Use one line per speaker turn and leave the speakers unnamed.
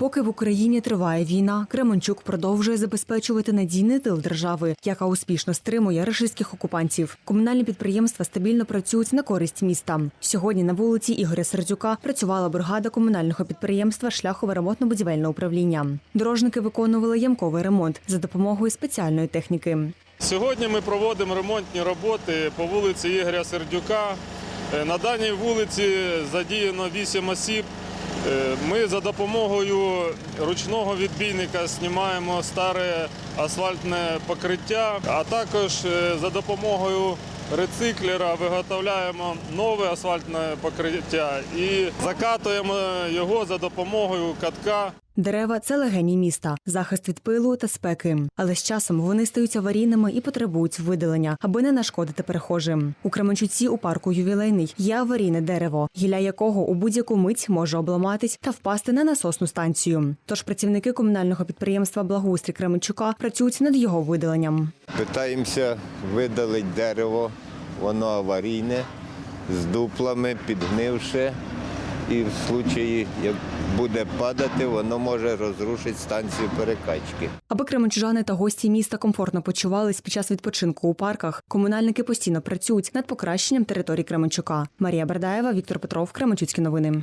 Поки в Україні триває війна, Кременчук продовжує забезпечувати надійний тил держави, яка успішно стримує рашистських окупантів. Комунальні підприємства стабільно працюють на користь міста. Сьогодні на вулиці Ігоря Сердюка працювала бригада комунального підприємства Шляхове ремонтно-будівельне управління. Дорожники виконували ямковий ремонт за допомогою спеціальної техніки.
Сьогодні ми проводимо ремонтні роботи по вулиці Ігоря Сердюка. Е, На даній вулиці задіяно 8 осіб. Е, Ми за допомогою ручного відбійника знімаємо старе асфальтне покриття, а також е, за допомогою рециклера виготовляємо нове асфальтне покриття і закатуємо його за допомогою катка.
Дерева це легені міста, захист від пилу та спеки. Але з часом вони стають аварійними і потребують видалення, аби не нашкодити перехожим. У Кременчуці у парку ювілейний є аварійне дерево, гілля якого у будь-яку мить може обламатись та впасти на насосну станцію. Тож працівники комунального підприємства Благоустрій Кременчука працюють над його видаленням.
Питаємося видалити дерево, воно аварійне, з дуплами, підгнивше. І в случаї, як буде падати, воно може розрушити станцію перекачки.
Аби кременчужани та гості міста комфортно почувались під час відпочинку у парках, комунальники постійно працюють над покращенням території Кременчука. Марія Бердаєва, Віктор Петров, Кременчуцькі новини.